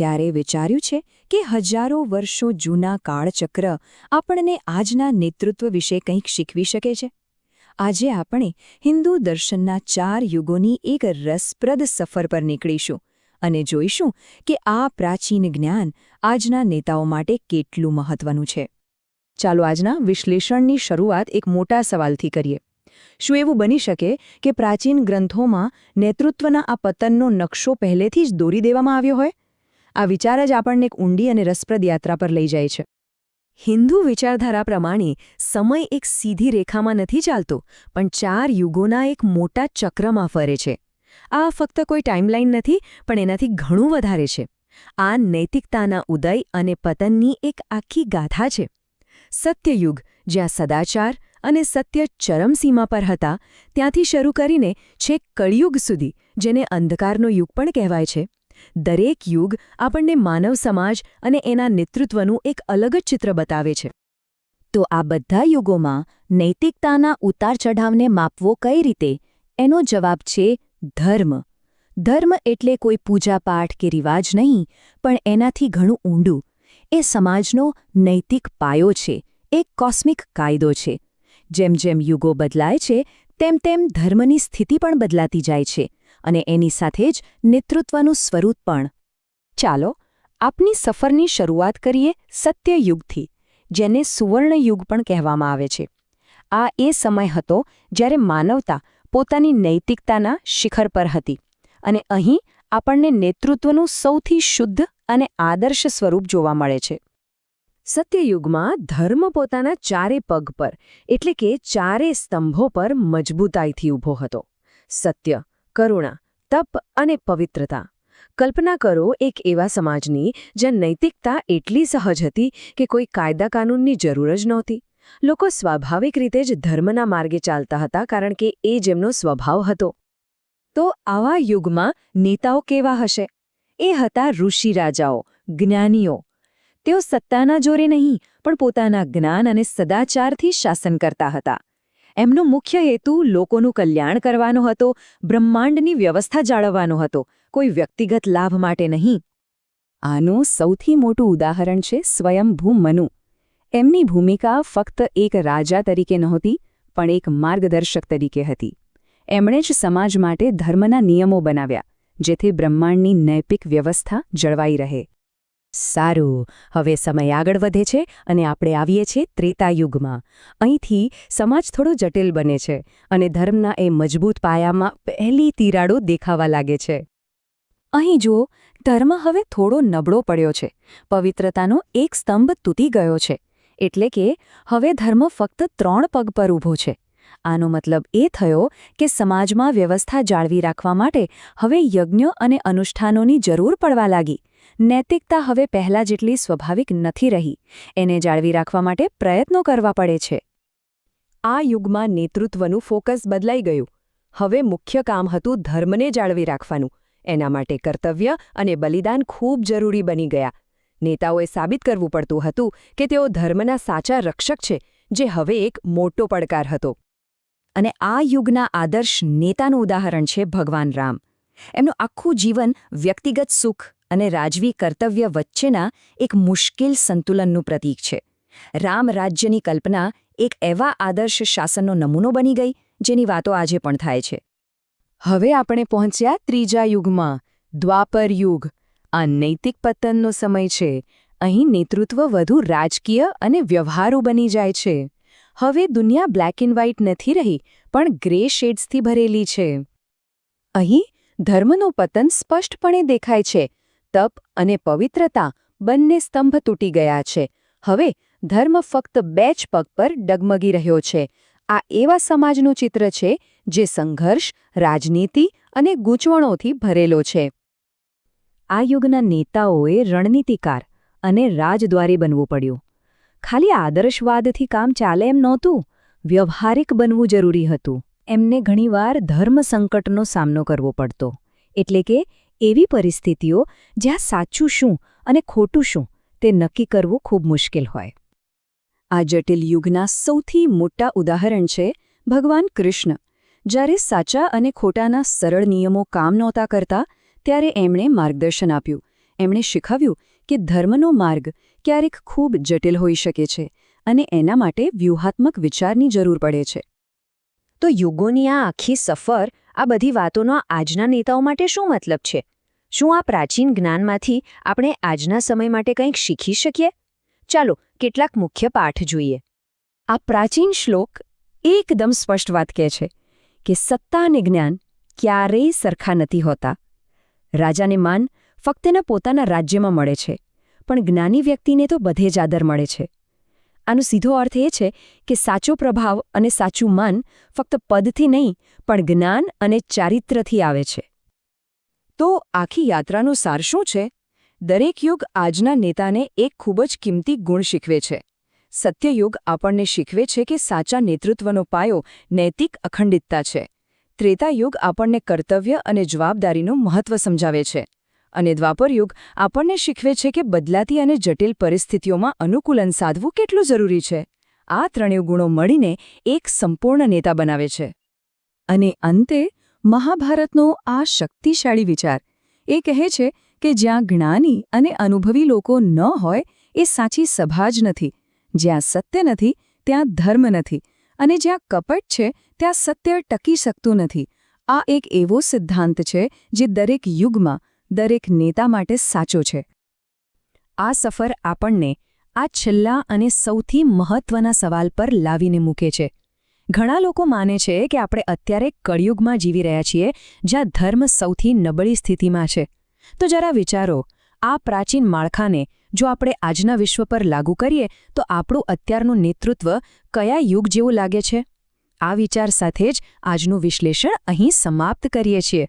ક્યારે વિચાર્યું છે કે હજારો વર્ષો જૂના કાળચક્ર આપણને આજના નેતૃત્વ વિશે કંઈક શીખવી શકે છે? આજે આપણે હિન્દુ દર્શનના ચાર યુગોની એક રસપ્રદ સફર પર નીકળીશું અને જોઈશું કે આ પ્રાચીન જ્ઞાન આજના નેતાઓ માટે કેટલું મહત્વનું છે. ચાલો આજના વિશ્લેષણની શરૂઆત એક મોટા સવાલથી કરીએ. શું એવું બની શકે કે પ્રાચીન ગ્રંથોમાં નેતૃત્વના આ પતનનો નકશો પહેલેથી જ દોરી દેવામાં આવ્યો હોય? આ વિચાર જ આપણને એક ઊંડી અને રસપ્રદ યાત્રા પર લઈ જાય છે. હિન્દુ વિચારધારા પ્રમાણે સમય એક સીધી રેખામાં નથી ચાલતો, પણ ચાર યુગોના એક મોટા ચક્રમાં ફરે છે. આ ફક્ત કોઈ ટાઈમલાઈન નથી, પણ એનાથી ઘણું વધારે છે. આ નૈતિકતાના ઉદય અને પતનની એક આખી ગાથા છે. સત્યયુગ, જ્યાં સદાચાર અને સત્ય ચરમસીમા પર હતા, ત્યાંથી શરૂ કરીને છેક કળિયુગ સુધી, જેને અંધકારનો યુગ પણ કહેવાય છે. દરેક યુગ આપણને માનવ સમાજ અને એના નેતૃત્વનું એક અલગ જ ચિત્ર બતાવે છે. તો આ બધા યુગોમાં નૈતિકતાના ઉતાર ચઢાવને માપવો કઈ રીતે? એનો જવાબ છે ધર્મ. ધર્મ એટલે કોઈ પૂજાપાઠ કે રિવાજ નહીં, પણ એનાથી ઘણું ઊંડું. એ સમાજનો નૈતિક પાયો છે, એક કોસ્મિક કાયદો છે. જેમ જેમ યુગો બદલાય છે, તેમ તેમ ધર્મની સ્થિતિ પણ બદલાતી જાય છે. અને એની સાથે જ નેતૃત્વનું સ્વરૂપ પણ. ચાલો, આપની સફરની શરૂઆત કરીએ સત્યયુગથી, જેને સુવર્ણયુગ પણ કહેવામાં આવે છે. આ એ સમય હતો જ્યારે માનવતા પોતાની નૈતિકતાના શિખર પર હતી અને અહીં આપણને નેતૃત્વનું સૌથી શુદ્ધ અને આદર્શ સ્વરૂપ જોવા મળે છે. સત્યયુગમાં ધર્મ પોતાના ચારે પગ પર, એટલે કે ચારે સ્તંભો પર મજબૂતાઈથી ઊભો હતો. સત્ય કરુણા, તપ અને પવિત્રતા. કલ્પના કરો એક એવા સમાજની જ્યાં નૈતિકતા એટલી સહજ હતી કે કોઈ કાયદા કાનૂનની જરૂર જ નહોતી. લોકો સ્વાભાવિક રીતે જ ધર્મના માર્ગે ચાલતા હતા કારણ કે એ જેમનો સ્વભાવ હતો. તો આવા યુગમાં નેતાઓ કેવા હશે? એ હતા ઋષિ રાજાઓ, જ્ઞાનીઓ. તેઓ સત્તાના જોરે નહીં, પણ પોતાના જ્ઞાન અને સદાચારથી શાસન કરતા હતા. એમનો મુખ્ય હેતુ લોકોનું કલ્યાણ કરવાનો હતો, બ્રહ્માંડની વ્યવસ્થા જાળવવાનો હતો, કોઈ વ્યક્તિગત લાભ માટે નહીં. આનું સૌથી મોટું ઉદાહરણ છે સ્વયંભૂ મનુ. એમની ભૂમિકા ફક્ત એક રાજા તરીકે નહોતી, પણ એક માર્ગદર્શક તરીકે હતી. એમણે જ સમાજ માટે ધર્મના નિયમો બનાવ્યા, જેથી બ્રહ્માંડની નૈપિક વ્યવસ્થા જળવાઈ રહે. સારું. હવે સમય આગળ વધે છે અને આપણે આવીએ છીએ ત્રેતાયુગમાં અહીંથી સમાજ થોડો જટિલ બને છે અને ધર્મના એ મજબૂત પાયામાં પહેલી તિરાડો દેખાવા લાગે છે. અહીં જુઓ, ધર્મ હવે થોડો નબળો પડ્યો છે. પવિત્રતાનો એક સ્તંભ તૂટી ગયો છે. એટલે કે હવે ધર્મ ફક્ત ત્રણ પગ પર ઊભો છે. આનો મતલબ એ થયો કે સમાજમાં વ્યવસ્થા જાળવી રાખવા માટે હવે યજ્ઞ અને અનુષ્ઠાનોની જરૂર પડવા લાગી. નૈતિકતા હવે પહેલા જેટલી સ્વાભાવિક નથી રહી. એને જાળવી રાખવા માટે પ્રયત્નો કરવા પડે છે. આ યુગમાં નેતૃત્વનું ફોકસ બદલાઈ ગયું. હવે મુખ્ય કામ હતું ધર્મને જાળવી રાખવાનું. એના માટે કર્તવ્ય અને બલિદાન ખૂબ જરૂરી બની ગયા. નેતાઓએ સાબિત કરવું પડતું હતું કે તેઓ ધર્મના સાચા રક્ષક છે, જે હવે એક મોટો પડકાર હતો. અને આ યુગના આદર્શ નેતાનું ઉદાહરણ છે ભગવાન રામ. એમનું આખું જીવન વ્યક્તિગત સુખ અને રાજવી કર્તવ્ય વચ્ચેના એક મુશ્કેલ સંતુલનનું પ્રતીક છે. રામ રાજ્યની કલ્પના એક એવા આદર્શ શાસનનો નમૂનો બની ગઈ, જેની વાતો આજે પણ થાય છે. હવે આપણે પહોંચ્યા ત્રીજા યુગમાં, દ્વાપર યુગ. આ નૈતિક પતનનો સમય છે. અહીં નેતૃત્વ વધુ રાજકીય અને વ્યવહારુ બની જાય છે. હવે દુનિયા બ્લેક એન્ડ વ્હાઇટ નથી રહી, પણ ગ્રે શેડ્સથી ભરેલી છે. અહીં ધર્મનું પતન સ્પષ્ટપણે દેખાય છે. તપ અને પવિત્રતા બંને સ્તંભ તૂટી ગયા છે. હવે ધર્મ ફક્ત બે જ પગ પર ડગમગી રહ્યો છે. આ એવા સમાજનું ચિત્ર છે જે સંઘર્ષ, રાજનીતિ અને ગૂંચવણોથી ભરેલો છે. આ યુગના નેતાઓએ રણનીતિકાર અને રાજદ્વારી બનવું પડ્યું. ખાલી આદર્શવાદથી કામ ચાલે એમ નહોતું. વ્યવહારિક બનવું જરૂરી હતું. એમને ઘણીવાર ધર્મ સંકટનો સામનો કરવો પડતો. એટલે કે એવી પરિસ્થિતિઓ જ્યાં સાચું શું અને ખોટું શું તે નક્કી કરવું ખૂબ મુશ્કેલ હોય. આ જટિલ યુગના સૌથી મોટા ઉદાહરણ છે ભગવાન કૃષ્ણ. જ્યારે સાચા અને ખોટાના સરળ નિયમો કામ નહોતા કરતા, ત્યારે એમણે માર્ગદર્શન આપ્યું. એમણે શીખવ્યું કે ધર્મનો માર્ગ ક્યારેક ખૂબ જટિલ હોઈ શકે છે અને એના માટે વ્યૂહાત્મક વિચારની જરૂર પડે છે. તો યુગોની આ આખી સફર આ બધી વાતોનો આજના નેતાઓ માટે શું મતલબ છે? શું આ પ્રાચીન જ્ઞાનમાંથી આપણે આજના સમય માટે કંઈક શીખી શકીએ? ચાલો, કેટલાક મુખ્ય પાઠ જોઈએ. આ પ્રાચીન શ્લોક એકદમ સ્પષ્ટ વાત કહે છે કે સત્તા અને જ્ઞાન ક્યારેય સરખા નથી હોતા. રાજાને માન ફક્ત એના પોતાના રાજ્યમાં મળે છે, પણ જ્ઞાની વ્યક્તિને તો બધે જ આદર મળે છે. આનો સીધો અર્થ એ છે કે સાચો પ્રભાવ અને સાચું માન ફક્ત પદથી નહીં, પણ જ્ઞાન અને ચારિત્રથી આવે છે. તો આખી યાત્રાનો સાર શું છે? દરેક યુગ આજના નેતાને એક ખૂબ જ કિંમતી ગુણ શીખવે છે. સત્યયુગ આપણને શીખવે છે કે સાચા નેતૃત્વનો પાયો નૈતિક અખંડિતતા છે. ત્રેતાયુગ આપણને કર્તવ્ય અને જવાબદારીનું મહત્વ સમજાવે છે. અને દ્વાપરયુગ આપણને શીખવે છે કે બદલાતી અને જટિલ પરિસ્થિતિઓમાં અનુકૂલન સાધવું કેટલું જરૂરી છે. આ ત્રણેય ગુણો મળીને એક સંપૂર્ણ નેતા બનાવે છે. અને અંતે, મહાભારતનો આ શક્તિશાળી વિચાર. એ કહે છે કે જ્યાં જ્ઞાની અને અનુભવી લોકો ન હોય, એ સાચી સભા જ નથી. જ્યાં સત્ય નથી, ત્યાં ધર્મ નથી. અને જ્યાં કપટ છે, ત્યાં સત્ય ટકી શકતું નથી. આ એક એવો સિદ્ધાંત છે જે દરેક યુગમાં દરેક નેતા માટે સાચો છે. આ સફર આપણને આ છેલ્લા અને સૌથી મહત્વના સવાલ પર લાવીને મૂકે છે. ઘણા લોકો માને છે કે આપણે અત્યારે કળિયુગમાં જીવી રહ્યા છીએ, જ્યાં ધર્મ સૌથી નબળી સ્થિતિમાં છે. તો જરા વિચારો, આ પ્રાચીન માળખાને જો આપણે આજના વિશ્વ પર લાગુ કરીએ, તો આપણું અત્યારનું નેતૃત્વ કયા યુગ જેવું લાગે છે? આ વિચાર સાથે જ આજનું વિશ્લેષણ અહીં સમાપ્ત કરીએ છીએ.